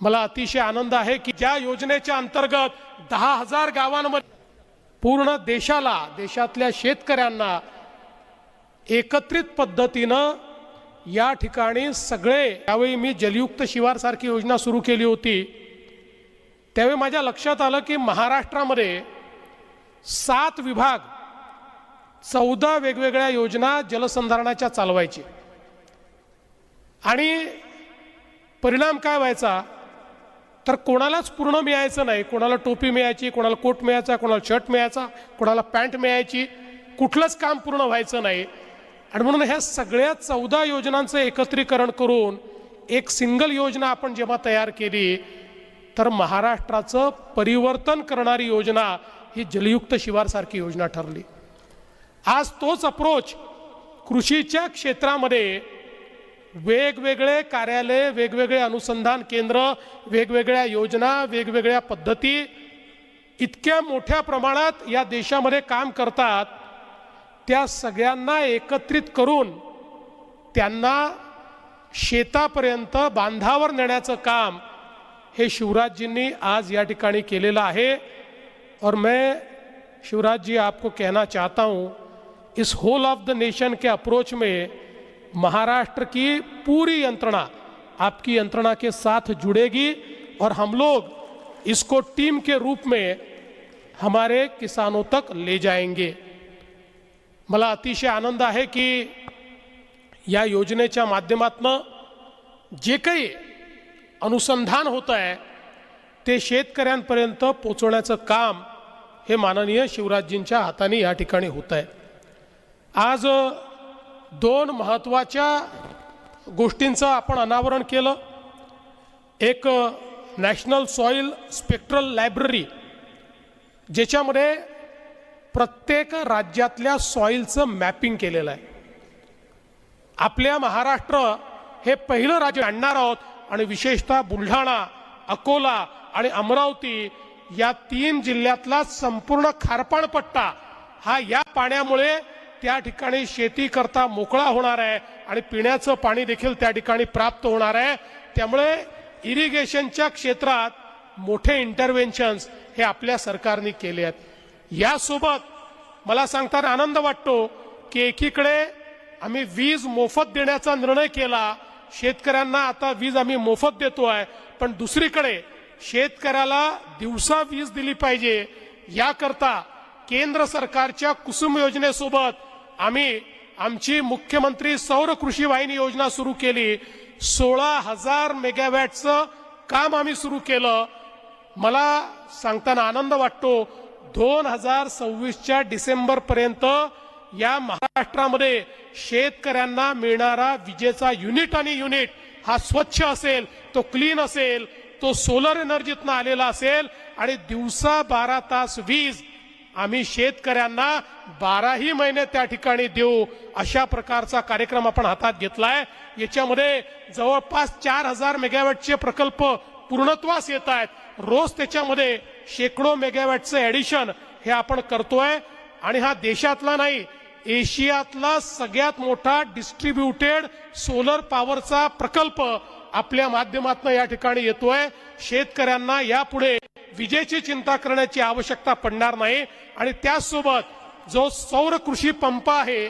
मला अतिशय आनंद आहे की ज्या योजनेच्या अंतर्गत दहा हजार गावांमध्ये पूर्ण देशाला देशातल्या शेतकऱ्यांना एकत्रित पद्धतीनं या ठिकाणी सगळे त्यावेळी मी जलयुक्त शिवारसारखी योजना सुरू केली होती त्यावेळी माझ्या लक्षात आलं की महाराष्ट्रामध्ये सात विभाग चौदा वेगवेगळ्या योजना जलसंधारणाच्या चालवायची. आणि परिणाम काय व्हायचा? तर कोणालाच पूर्ण मिळायचं नाही. कोणाला टोपी मिळायची कोणाला कोट मिळायचा कोणाला शर्ट मिळायचा कोणाला पॅन्ट मिळायची कुठलंच काम पूर्ण व्हायचं नाही. आणि म्हणून ह्या सगळ्या चौदा योजनांचं एकत्रीकरण करून एक सिंगल योजना आपण जेव्हा तयार केली तर महाराष्ट्राचं परिवर्तन करणारी योजना ही जलयुक्त शिवारसारखी योजना ठरली. आज तोच अप्रोच कृषीच्या क्षेत्रामध्ये वेगवेगळे कार्यालय वेगवेगळे अनुसंधान केंद्र वेगवेगळ्या योजना वेगवेगळ्या पद्धती इतक्या मोठ्या प्रमाणात या देशामध्ये काम करतात त्या सगळ्यांना एकत्रित करून त्यांना शेतापर्यंत बांधावर नेण्याचं काम हे शिवराजजींनी आज या ठिकाणी केलेलं आहे. और मैं शिवराज जी आपको कहना चाहता हूँ इस होल ऑफ द नेशन के अप्रोच में महाराष्ट्र की पूरी यंत्रणा आपकी यंत्रणा के साथ जुड़ेगी और हम लोग इसको टीम के रूप में हमारे किसानों तक ले जाएंगे। मला अतिशय आनंद आहे की या योजनेच्या माध्यमातनं जे काही अनुसंधान होतं आहे ते शेतकऱ्यांपर्यंत पोचवण्याचं काम हे माननीय शिवराजजींच्या हाताने या ठिकाणी होत आहे. आज दोन महत्त्वाच्या गोष्टींचं आपण अनावरण केलं. एक नॅशनल सॉईल स्पेक्ट्रल लायब्ररी ज्याच्यामध्ये प्रत्येक राज्यातल्या सॉईलचं मॅपिंग केलेलं आहे. आपल्या महाराष्ट्र हे पहिलं राज्य आणणार आहोत आणि विशेषतः बुलढाणा अकोला आणि अमरावती या तीन जिल्ह्यातला संपूर्ण खारपाणपट्टा हा या पाण्यामुळे त्या ठिकाणी शेती करता मोकळा होणार आहे आणि पिण्याचं पाणी देखील त्या ठिकाणी प्राप्त होणार आहे. त्यामुळे इरिगेशनच्या क्षेत्रात मोठे इंटरव्हेन्शन्स हे आपल्या सरकारने केले आहेत. यासोबत मला सांगताना आनंद वाटतो की एकीकडे आम्ही वीज मोफत देण्याचा निर्णय केला. शेतकऱ्यांना आता वीज आम्ही मोफत देतो आहे. पण दुसरीकडे शेतकऱ्याला दिवसा वीज दिली पाहिजे. याकरता केंद्र सरकारच्या कुसुम योजनेसोबत आम्ही आमची मुख्यमंत्री सौर कृषी वाहिनी योजना सुरू केली. सोळा हजार मेगावॅटचं काम आम्ही सुरू केलं. मला सांगताना आनंद वाटतो दोन हजार सव्वीसच्या डिसेंबरपर्यंत या महाराष्ट्रामध्ये शेतकऱ्यांना मिळणारा विजेचा युनिट आणि युनिट हा स्वच्छ असेल तो क्लीन असेल तो सोलर एनर्जीतनं आलेला असेल आणि दिवसा बारा तास वीज आम्ही शेतकऱ्यांना बाराही महिने त्या ठिकाणी देऊ अशा प्रकारचा कार्यक्रम आपण हातात घेतलाय. याच्यामध्ये जवळपास चार हजार मेगावॅटचे प्रकल्प पूर्णत्वास येत आहेत. रोज त्याच्यामध्ये शेकडो मेगावॅटचं ऍडिशन हे आपण करतोय. आणि हा देशातला नाही एशियातला सगळ्यात मोठा डिस्ट्रीब्युटेड सोलर पॉवरचा प्रकल्प आपल्या माध्यमातून या ठिकाणी येतोय. शेतकऱ्यांना यापुढे विजेची चिंता करण्याची आवश्यकता पडणार नाही. आणि त्याचसोबत जो सौर कृषी पंप आहे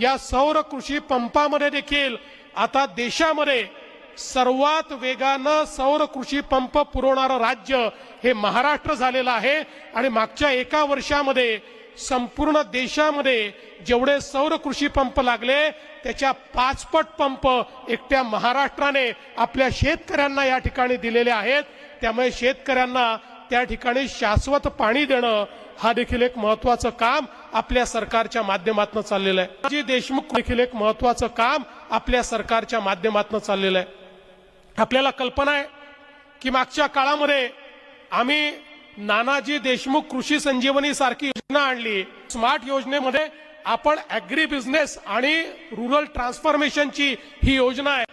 या सौर कृषी पंपामध्ये देखील आता देशामध्ये सर्वात वेगानं सौर कृषी पंप पुरवणारं राज्य हे महाराष्ट्र झालेलं आहे. आणि मागच्या एका वर्षामध्ये संपूर्ण देशामध्ये जेवढे सौर कृषी पंप लागले त्याच्या पाचपट पंप एकट्या महाराष्ट्राने आपल्या शेतकऱ्यांना या ठिकाणी दिलेले आहेत. त्यामुळे शेतकऱ्यांना त्या ठिकाणी शाश्वत पाणी देणं हा देखील एक महत्वाचं काम आपल्या सरकारच्या माध्यमातून चाललेलं आहे. जी देशमुख देखील एक महत्वाचं काम आपल्या सरकारच्या माध्यमातून चाललेलं आहे. आपल्याला कल्पना आहे की मागच्या काळामध्ये आम्ही नानाजी देशमुख कृषी संजीवनी सारखी योजना आणली. स्मार्ट योजनेमध्ये आपण अॅग्री बिझनेस आणि रुरल ट्रान्सफॉर्मेशनची ही योजना आहे.